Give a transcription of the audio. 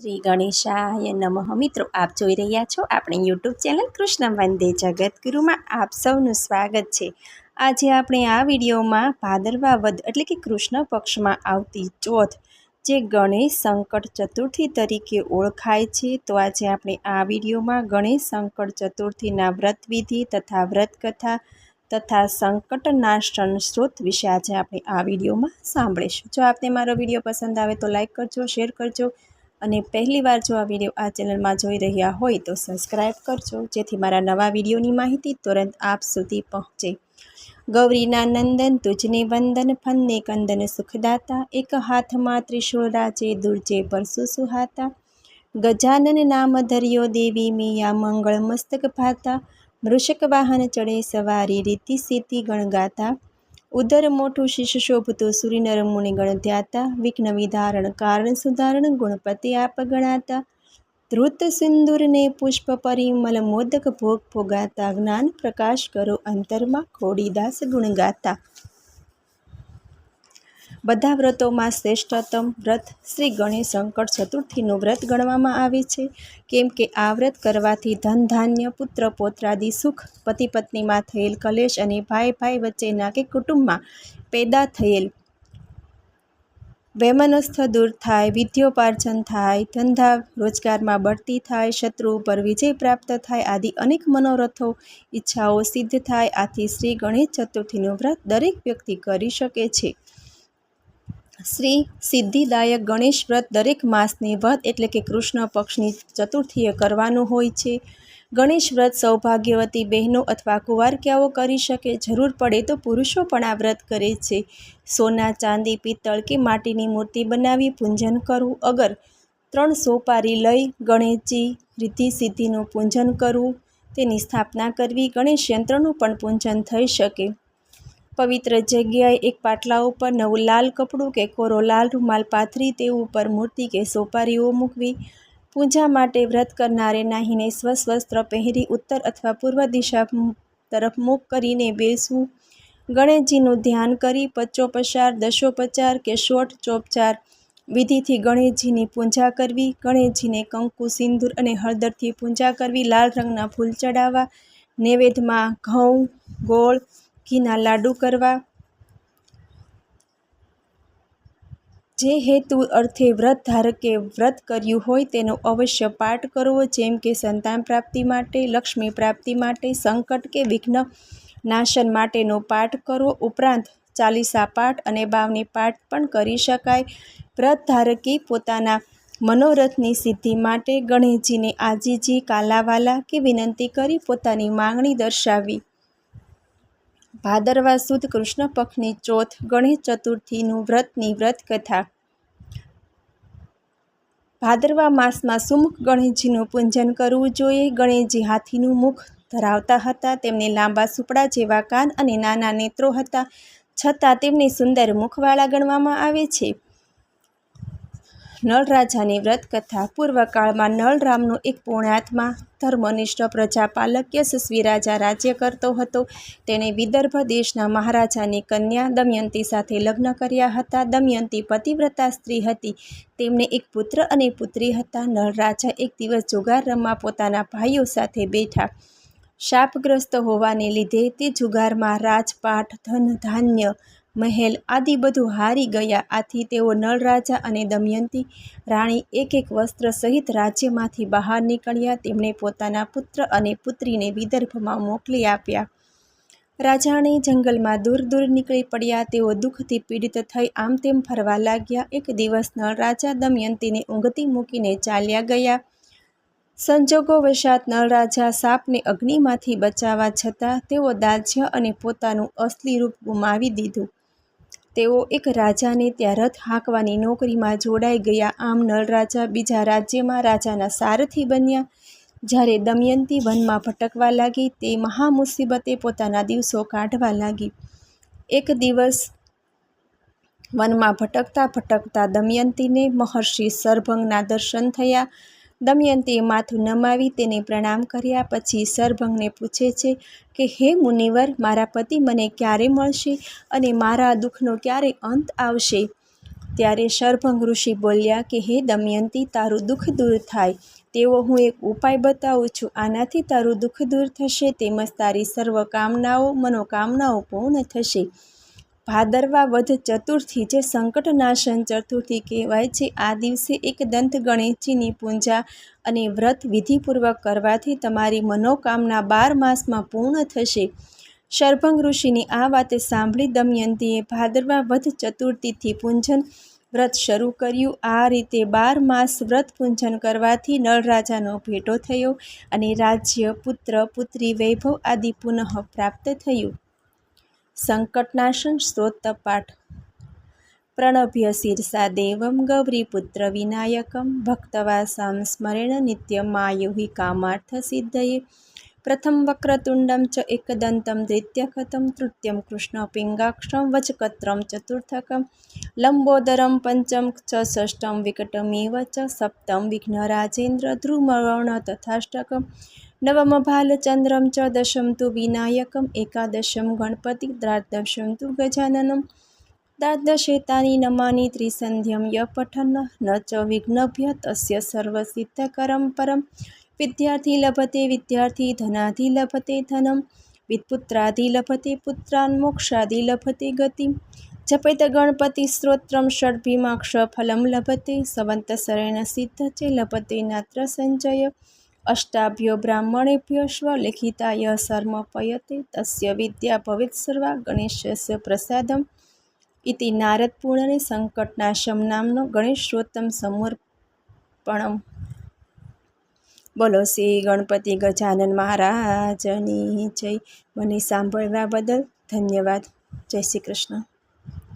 શ્રી ગણેશાય નમઃ. મિત્રો, આપ જોઈ રહ્યા છો આપણી યુટ્યુબ ચેનલ કૃષ્ણ વંદે જગતગુરુમાં આપ સૌનું સ્વાગત છે. આજે આપણે આ વિડીયોમાં ભાદરવા વધ એટલે કે કૃષ્ણ પક્ષમાં આવતી ચોથ, જે ગણેશ સંકટ ચતુર્થી તરીકે ઓળખાય છે, તો આજે આપણે આ વિડીયોમાં ગણેશ સંકટ ચતુર્થીના વ્રતવિધિ તથા વ્રતકથા તથા સંકટનાશન સ્ત્રોત વિશે આજે આપણે આ વિડીયોમાં સાંભળીશું. જો આપને મારો વીડિયો પસંદ આવે તો લાઈક કરજો, શેર કરજો અને પહેલીવાર જો આ વીડિયો આ ચેનલમાં જોઈ રહ્યા હોય તો સબસ્ક્રાઈબ કરજો, જેથી મારા નવા વિડીયોની માહિતી તુરંત આપ સુધી પહોંચે. ગૌરીના નંદન, તુજને વંદન, ફન્ને કંદન, સુખદાતા, એક હાથમાં ત્રિશૂળ રાજે દુર્જે પરસુ સુહાતા ગજાનન નામ ધર્યો દેવી મિયા મંગળ મસ્તક ભાતા. મૃષક વાહન ચડે સવારી રીતિ સીતિ ગણગાતા. ઉદર મોટું શિશ શોભતું સૂર્યનર મુનિ ગણધ્યાતા વિઘ્ન વિધારણ કારણ સુધારણ ગુણપતિ આપ ગણાતા, ધૃત સિંદૂરને પુષ્પ પરિમલ મોદક ભોગ ભોગાતા, જ્ઞાન પ્રકાશ કરો અંતરમાં ખોડીદાસ ગુણ ગાતા બધા વ્રતોમાં શ્રેષ્ઠતમ વ્રત શ્રી ગણેશ સંકટ ચતુર્થીનું વ્રત ગણવામાં આવે છે. કેમ કે આ વ્રત કરવાથી ધન, ધાન્ય, પુત્ર, પોત્રાદિ, સુખ, પતિ, પત્નીમાં થયેલ કલેશ અને ભાઈ ભાઈ વચ્ચેના કે કુટુંબમાં પેદા થયેલ વૈમનસ્થ દૂર થાય, વિદ્યોપાર્જન થાય, ધંધા રોજગારમાં બઢતી થાય, શત્રુ ઉપર વિજય પ્રાપ્ત થાય આદિ અનેક મનોરથો, ઈચ્છાઓ સિદ્ધ થાય. આથી શ્રી ગણેશ ચતુર્થીનું વ્રત દરેક વ્યક્તિ કરી શકે છે. શ્રી સિદ્ધિદાયક ગણેશ વ્રત દરેક માસની વધ એટલે કે કૃષ્ણ પક્ષની ચતુર્થીએ કરવાનું હોય છે. ગણેશ વ્રત સૌભાગ્યવતી બહેનો અથવા કુંવારક્યાઓ કરી શકે. જરૂર પડે તો પુરુષો પણ આ વ્રત કરે છે. સોના, ચાંદી, પિત્તળ કે માટીની મૂર્તિ બનાવી પૂંજન કરવું. અગર ત્રણ સોપારી લઈ ગણેશજી રીતિ સિદ્ધિનું પૂંજન કરવું. તેની સ્થાપના કરવી ગણેશ યંત્રનું પણ પૂંજન થઈ શકે. પવિત્ર જગ્યાએ એક પાટલા ઉપર નવું લાલ કપડું કે કોરો લાલ રૂમાલ પાથરી તે ઉપર મૂર્તિ કે સોપારીઓ મૂકવી. પૂજા માટે વ્રત કરનારે નાહીને સ્વસ્વસ્ત્ર પહેરી ઉત્તર અથવા પૂર્વ દિશા તરફ મુખ કરીને બેસવું. ગણેશજીનું ધ્યાન કરી પચોપચાર, દશોપચાર કે શોટ ચોપચાર વિધિથી ગણેશજીની પૂજા કરવી. ગણેશજીને કંકુ, સિંદૂર અને હળદરથી પૂજા કરવી, લાલ રંગના ફૂલ ચડાવવા, નૈવેદ્યમાં ઘઉં, ગોળ ઘીના લાડુ કરવા. જે હેતુ અર્થે વ્રત ધારકે વ્રત કર્યું હોય તેનો અવશ્ય પાઠ કરવો, જેમ કે સંતાન પ્રાપ્તિ માટે, લક્ષ્મી પ્રાપ્તિ માટે, સંકટ કે વિઘ્ન નાશન માટેનો પાઠ કરવો, ઉપરાંત ચાલીસા પાઠ અને બાવની પાઠ પણ કરી શકાય. વ્રત ધારકે પોતાના મનોરથની સિદ્ધિ માટે ગણેશજીને આજીજી કાલાવાલા કે વિનંતી કરી પોતાની માંગણી દર્શાવવી ભાદરવા સુદ કૃષ્ણ પક્ષની ચોથ ગણેશ ચતુર્થીનું વ્રતની વ્રત કથા. ભાદરવા માસમાં સુમુખ ગણેશજીનું પૂજન કરવું જોઈએ. ગણેશજી હાથીનું મુખ ધરાવતા હતા. તેમને લાંબા સુપડા જેવા કાન અને નાના નેત્રો હતા. છતાં તેમને સુંદર મુખવાળા ગણવામાં આવે છે. નળરાજાની વ્રતકથા પૂર્વકાળમાં નળરામનો એક પુણ્યાત્મા ધર્મનિષ્ઠ પ્રજાપાલક યશસ્વી રાજા રાજ્ય કરતો હતો. તેણે વિદર્ભ દેશના મહારાજાની કન્યા દમયંતી સાથે લગ્ન કર્યા હતા. દમયંતી પતિવ્રતા સ્ત્રી હતી. તેમને એક પુત્ર અને પુત્રી હતા. નળરાજા એક દિવસ જુગાર રમવા પોતાના ભાઈઓ સાથે બેઠા. શાપગ્રસ્ત હોવાને લીધે તે જુગારમાં રાજપાટ, ધન ધાન્ય મહેલ આદિ બધું હારી ગયા. આથી તેઓ નળરાજા અને દમયંતી રાણી એક એક વસ્ત્ર સહિત રાજ્યમાંથી બહાર નીકળ્યા. તેમણે પોતાના પુત્ર અને પુત્રીને વિદર્ભમાં મોકલી આપ્યા. રાજાણે જંગલમાં દૂર દૂર નીકળી પડ્યા. તેઓ દુઃખથી પીડિત થઈ આમ તેમ ફરવા લાગ્યા. એક દિવસ નળરાજા દમયંતીને ઊંઘતી મૂકીને ચાલ્યા ગયા. સંજોગો વશાત નળરાજા સાપને અગ્નિમાંથી બચાવવા છતાં તેઓ દાજ્ય અને પોતાનું અસલી રૂપ ગુમાવી દીધું. તેઓ એક રાજાને ત્યાં રથ હાંકવાની નોકરીમાં જોડાઈ ગયા. આમ નળરાજા બીજા રાજ્યમાં રાજાના સારથી બન્યા. જ્યારે દમયંતી વનમાં ભટકવા લાગી, તે મહા મુસીબતે પોતાના દિવસો કાઢવા લાગી. એક દિવસ વનમાં ભટકતા ભટકતા દમયંતીને મહર્ષિ સરભંગના દર્શન થયા. દમયંતીએ માથું નમાવી તેને પ્રણામ કર્યા, પછી સરભંગને પૂછે છે કે, હે મુનિવર, મારા પતિ મને ક્યારે મળશે અને મારા દુઃખનો ક્યારે અંત આવશે? ત્યારે શરભંગ ઋષિ બોલ્યા કે, હે દમયંતી, તારું દુઃખ દૂર થાય. તેવો હું એક ઉપાય બતાવું છું. આનાથી તારું દુઃખ દૂર થશે, તેમજ તારી સર્વ કામનાઓ, મનોકામનાઓ પૂર્ણ થશે. ભાદરવા વધ ચતુર્થી જે સંકટનાશન ચતુર્થી કહેવાય છે, આ દિવસે એક દંત ગણેશજીની પૂજા અને વ્રત વિધિપૂર્વક કરવાથી તમારી મનોકામના બાર માસમાં પૂર્ણ થશે. શરભંગ ઋષિની આ વાતે સાંભળી દમયંતીએ ભાદરવા વધ ચતુર્થીથી પૂંજન વ્રત શરૂ કર્યું. આ રીતે બાર માસ વ્રત પૂંજન કરવાથી નળરાજાનો ભેટો થયો અને રાજ્ય, પુત્ર, પુત્રી, વૈભવ આદિ પુનઃ પ્રાપ્ત થયું. સંકટનાશન સ્ત્રોતપાઠ પ્રણભ્ય શિરસા દેવમ ગૌરીપુત્ર વિનાયકમ ભક્તવાસમ સ્મરેણ નિત્યમાયુહિ કામાર્થ સિદ્ધયે. પ્રથમ વક્રતુંડમ ચ એકદંતમ દ્વિતીયકતમ તૃતીયમ કૃષ્ણપિંગાક્ષમ વચકત્રમ ચતુર્થકમ લંબોદરમ પંચમ ચ ષષ્ઠમ વિકટમેવ ચ સપ્તમ વિઘ્નરાજેન્દ્ર ધ્રુવર્ણ તથાષ્ટકમ નવમ ભાલચંદ્રમ ચ દશમ તુ વિનાયકમ એકાદશમ ગણપતિ દ્રાદશમ તુ ગજાનનમ દ્વાદશેતાની નમાની ત્રિસંધ્યમ ય પઠન ન ચ વિઘ્નભ્ય તસ્ય સર્વસિદ્ધકરમ પરમ. વિદ્યાર્થી લભતે વિદ્યાર્થી ધનાધિ લભતે ધનમ. વિત્પુત્રાધિ લભતે પુત્રાન મોક્ષાધિ લભતે ગતિ જપેત ગણપતિ સ્ત્રોત્રમ ષડભીમાક્ષ ફલમ લભતે. સંવંતસરેણ સિદ્ધ ચે લભતે નાત્ર સંજય. અષ્ટાભ્યો બ્રાહ્મણેભ્ય સ્વલિખિતાય સર્મપયતે. તસ્ય વિદ્યા ભવિત સર્વા ગણેશસ્ય પ્રસાદમ. ઇતિ નારદપૂર્ણને સંકટના સંકટનાશમ નામનો ગણેશ સ્ત્રોત્તમ સમર્પણમ. બોલો શ્રી ગણપતિ ગજાનન મહારાજની જય. મને સાંભળવા બદલ ધન્યવાદ. જય શ્રી કૃષ્ણ.